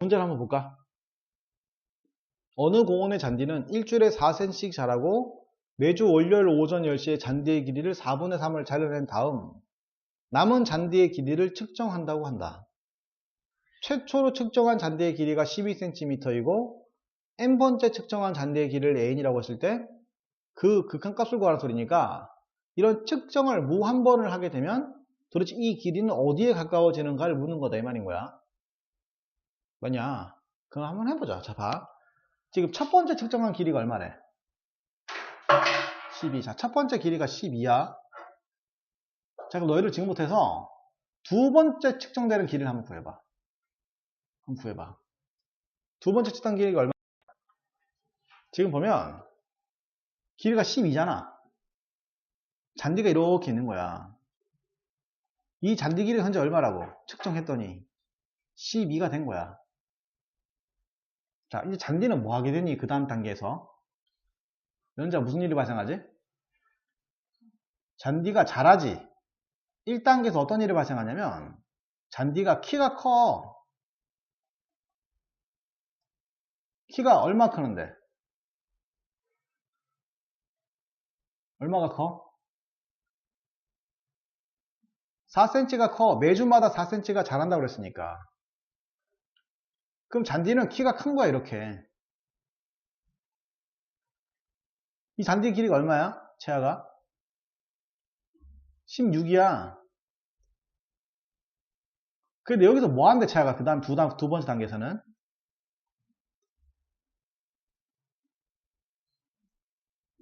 문제를 한번 볼까? 어느 공원의 잔디는 일주일에 4cm씩 자라고 매주 월요일 오전 10시에 잔디의 길이를 4분의 3을 잘라낸 다음 남은 잔디의 길이를 측정한다고 한다. 최초로 측정한 잔디의 길이가 12cm이고 n번째 측정한 잔디의 길이를 n이라고 했을 때 그 극한값을 구하는 소리니까 이런 측정을 무한 번을 하게 되면 도대체 이 길이는 어디에 가까워지는가를 묻는 거다 이 말인 거야. 뭐냐? 그럼 한번 해보자. 자, 봐. 지금 첫 번째 측정한 길이가 얼마래? 12. 자, 첫 번째 길이가 12야. 자, 그럼 너희를 지금부터 해서 두 번째 측정되는 길이를 한번 구해봐. 한번 구해봐. 두 번째 측정 길이가 얼마? 지금 보면 길이가 12잖아. 잔디가 이렇게 있는 거야. 이 잔디 길이 현재 얼마라고 측정했더니 12가 된 거야. 자, 이제 잔디는 뭐 하게 되니? 그 다음 단계에서. 연자 무슨 일이 발생하지? 잔디가 자라지. 1단계에서 어떤 일이 발생하냐면, 잔디가 키가 커. 키가 얼마 크는데? 얼마가 커? 4cm가 커. 매주마다 4cm가 자란다고 그랬으니까. 그럼 잔디는 키가 큰 거야, 이렇게. 이 잔디 길이가 얼마야? 채아가? 16이야. 근데 여기서 뭐 하는데, 채아가? 그 다음 두, 단- 두 번째 단계에서는?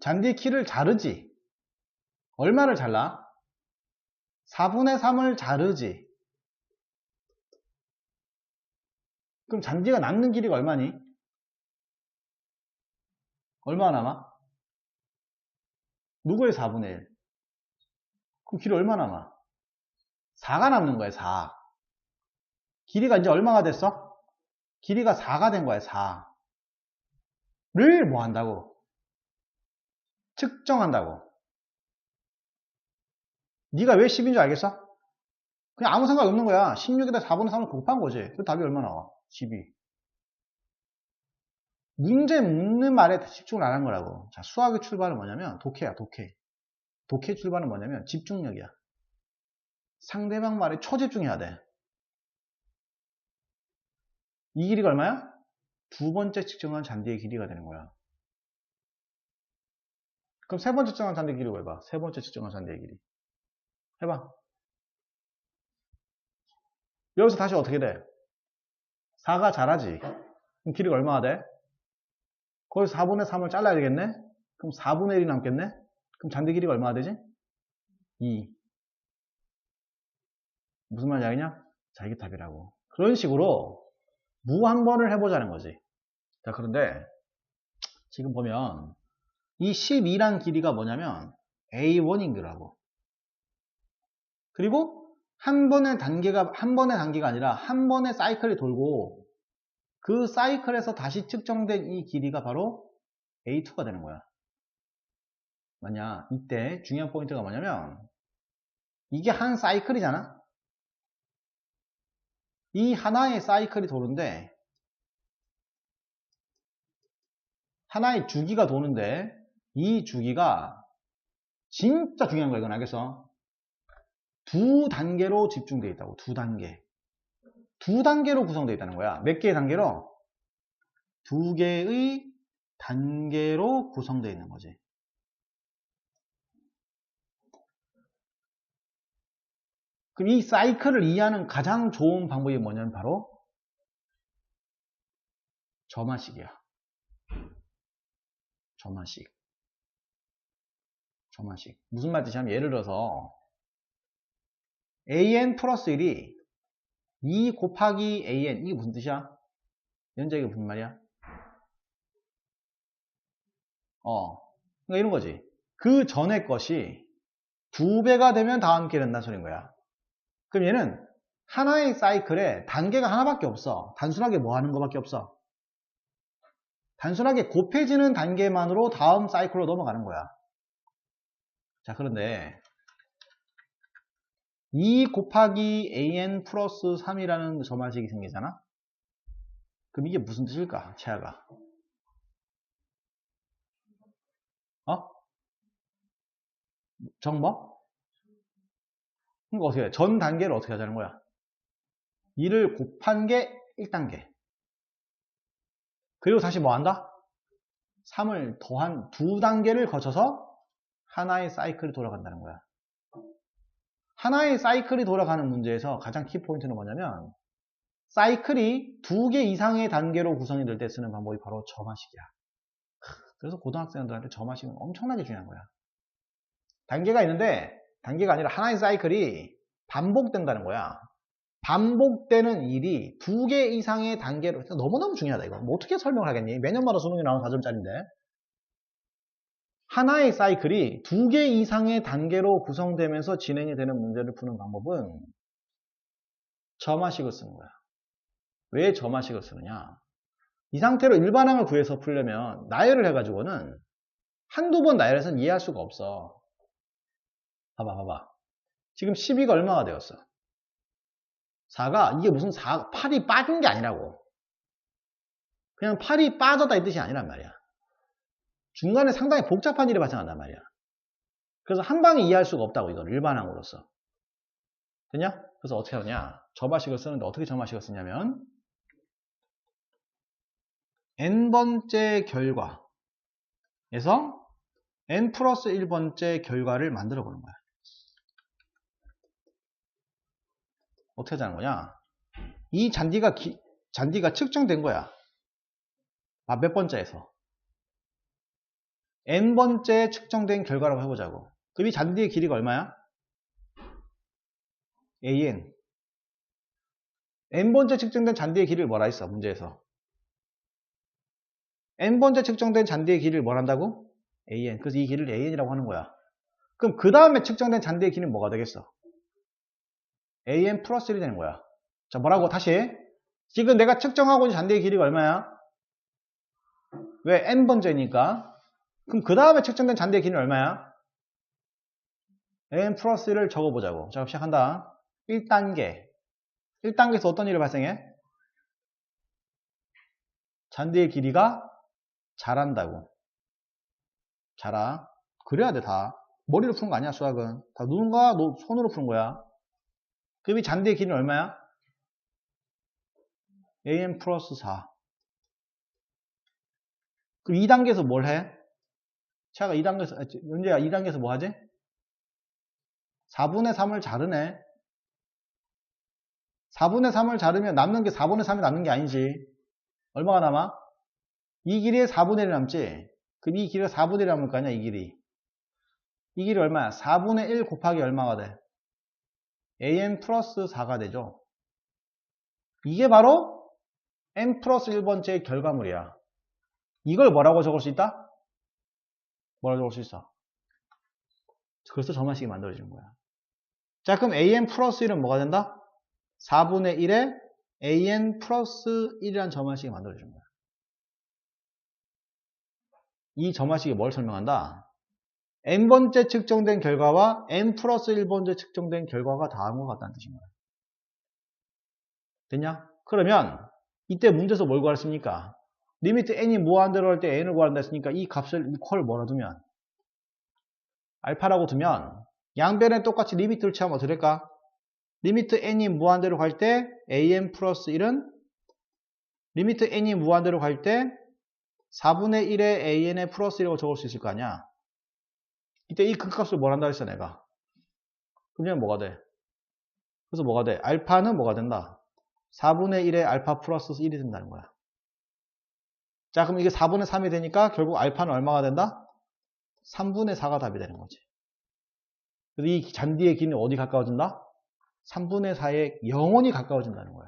잔디 키를 자르지. 얼마를 잘라? 4분의 3을 자르지. 그럼 잔디가 남는 길이가 얼마니? 얼마 남아? 누구의 4분의 1? 그럼 길이 얼마 남아? 4가 남는 거야, 4. 길이가 이제 얼마가 됐어? 길이가 4가 된 거야, 4. 를 뭐 한다고? 측정한다고. 네가 왜 10인 줄 알겠어? 그냥 아무 생각 없는 거야. 16에다 4분의 3을 곱한 거지. 그 답이 얼마 나와? 12. 문제 묻는 말에 집중을 안 한 거라고. 자, 수학의 출발은 뭐냐면 독해야, 독해. 독해 출발은 뭐냐면 집중력이야. 상대방 말에 초집중해야 돼. 이 길이가 얼마야? 두 번째 측정한 잔디의 길이가 되는 거야. 그럼 세 번째 측정한 잔디의 길이 해봐. 세 번째 측정한 잔디의 길이. 해봐. 여기서 다시 어떻게 돼? 4가 자라지. 그럼 길이가 얼마나 돼? 거기서 4분의 3을 잘라야 되겠네? 그럼 4분의 1이 남겠네? 그럼 잔디 길이가 얼마나 되지? 2. 무슨 말인지 알겠냐? 자, 이게 답이라고. 그런 식으로 무 한 번을 해보자는 거지. 자, 그런데 지금 보면 이 12란 길이가 뭐냐면 A1인 거라고. 그리고 한 번의 단계가 한 번의 단계가 아니라 한 번의 사이클이 돌고 그 사이클에서 다시 측정된 이 길이가 바로 A2가 되는 거야. 뭐냐? 이때 중요한 포인트가 뭐냐면 이게 한 사이클이잖아. 이 하나의 사이클이 도는데 하나의 주기가 도는데 이 주기가 진짜 중요한 거야. 이건 알겠어? 두 단계로 집중되어 있다고. 두 단계. 두 단계로 구성되어 있다는 거야. 몇 개의 단계로? 두 개의 단계로 구성되어 있는 거지. 그럼 이 사이클을 이해하는 가장 좋은 방법이 뭐냐면 바로 점화식이야. 점화식. 점화식. 무슨 말 뜻이냐면 예를 들어서 an 플러스 1이 2 곱하기 an 이게 무슨 뜻이야? 연자 이게 무슨 말이야? 어, 그러니까 이런 거지. 그 전에 것이 두 배가 되면 다 함께 된다는 소리인 거야. 그럼 얘는 하나의 사이클에 단계가 하나밖에 없어. 단순하게 뭐 하는 것밖에 없어. 단순하게 곱해지는 단계만으로 다음 사이클로 넘어가는 거야. 자, 그런데 2 곱하기 an 플러스 3이라는 점화식이 생기잖아? 그럼 이게 무슨 뜻일까? 채아가. 어? 정뭐? 그러니까 어떻게 해? 전 단계를 어떻게 하자는 거야? 2를 곱한 게 1단계. 그리고 다시 뭐 한다? 3을 더한 두 단계를 거쳐서 하나의 사이클이 돌아간다는 거야. 하나의 사이클이 돌아가는 문제에서 가장 키포인트는 뭐냐면 사이클이 두 개 이상의 단계로 구성이 될 때 쓰는 방법이 바로 점화식이야. 그래서 고등학생들한테 점화식은 엄청나게 중요한 거야. 단계가 있는데 단계가 아니라 하나의 사이클이 반복된다는 거야. 반복되는 일이 두 개 이상의 단계로 너무너무 중요하다 이거. 뭐 어떻게 설명을 하겠니? 매년마다 수능에 나오는 4점짜리인데. 하나의 사이클이 두 개 이상의 단계로 구성되면서 진행이 되는 문제를 푸는 방법은 점화식을 쓰는 거야. 왜 점화식을 쓰느냐? 이 상태로 일반항을 구해서 풀려면 나열을 해가지고는 한두 번 나열해서는 이해할 수가 없어. 봐봐, 봐봐. 지금 12가 얼마가 되었어? 4가 이게 무슨 4, 8이 빠진 게 아니라고. 그냥 8이 빠졌다 이 뜻이 아니란 말이야. 중간에 상당히 복잡한 일이 발생한단 말이야. 그래서 한 방에 이해할 수가 없다고 이건 일반항으로서. 됐냐? 그래서 어떻게 하느냐? 점화식을 쓰는데 어떻게 점화식을 쓰냐면 n번째 결과에서 n 플러스 1번째 결과를 만들어 보는 거야. 어떻게 하자는 거냐? 이 잔디가 기, 잔디가 측정된 거야. 아, 몇 번째에서? N번째 측정된 결과라고 해보자고. 그럼 이 잔디의 길이가 얼마야? an. n번째 측정된 잔디의 길이를 뭐라 했어? 문제에서. n번째 측정된 잔디의 길이를 뭘 한다고? an. 그래서 이 길이를 an이라고 하는 거야. 그럼 그 다음에 측정된 잔디의 길이는 뭐가 되겠어? an 플러스 1이 되는 거야. 자, 뭐라고? 다시. 지금 내가 측정하고 있는 잔디의 길이가 얼마야? 왜? n번째니까. 그럼 그 다음에 측정된 잔디의 길이는 얼마야? an 플러스 1을 적어보자고. 자, 시작한다. 1단계. 1단계에서 어떤 일이 발생해? 잔디의 길이가 자란다고. 자라. 그래야 돼, 다. 머리로 푸는 거 아니야, 수학은. 다 눈과 손으로 푸는 거야. 그럼 이 잔디의 길이는 얼마야? am 플러스 4. 그럼 2단계에서 뭘 해? 차가 2단계에서, 연재야 2단계에서 뭐 하지? 4분의 3을 자르네. 4분의 3을 자르면 남는 게 4분의 3이 남는 게 아니지. 얼마가 남아? 이 길이에 4분의 1이 남지? 그럼 이 길이가 4분의 1이 남을 거 아니야, 이 길이. 이 길이 얼마야? 4분의 1 곱하기 얼마가 돼? an 플러스 4가 되죠. 이게 바로 n 플러스 1번째의 결과물이야. 이걸 뭐라고 적을 수 있다? 뭐라고 적을 수 있어? 그래서 점화식이 만들어지는 거야. 자, 그럼 an 플러스 1은 뭐가 된다? 4분의 1에 an 플러스 1이라는 점화식이 만들어지는 거야. 이 점화식이 뭘 설명한다? n번째 측정된 결과와 n 플러스 1번째 측정된 결과가 다음과 같다는 뜻인 거야. 됐냐? 그러면 이때 문제에서 뭘 구했습니까? 리미트 n이 무한대로 할 때 n을 구한다 했으니까 이 값을 이퀄 뭐라 두면 알파라고 두면 양변에 똑같이 리미트를 취하면 어떻게 될까? 리미트 n이 무한대로 갈 때 an 플러스 1은 리미트 n이 무한대로 갈 때 4분의 1의 an의 플러스 1이라고 적을 수 있을 거 아니야? 이때 이 극값을 뭘 한다 했어 내가 그러면 뭐가 돼? 그래서 뭐가 돼? 알파는 뭐가 된다? 4분의 1의 알파 플러스 1이 된다는 거야 자 그럼 이게 4분의 3이 되니까 결국 알파는 얼마가 된다? 3분의 4가 답이 되는 거지 그래서 이 잔디의 길이는 어디 가까워진다? 3분의 4에 영원히 가까워진다는 거야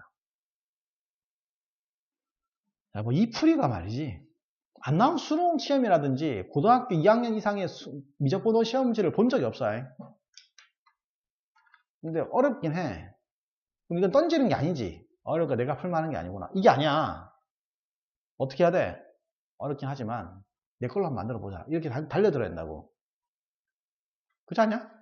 야, 뭐 이 풀이가 말이지 안 나온 수능 시험이라든지 고등학교 2학년 이상의 수, 미적분호 시험지를 본 적이 없어 요. 근데 어렵긴 해. 그럼 이건 던지는 게 아니지. 어려우니까 내가 풀만한 게 아니구나. 이게 아니야. 어떻게 해야 돼? 어렵긴 하지만 내 걸로 한번 만들어 보자. 이렇게 달려들어야 된다고. 그렇지 않냐?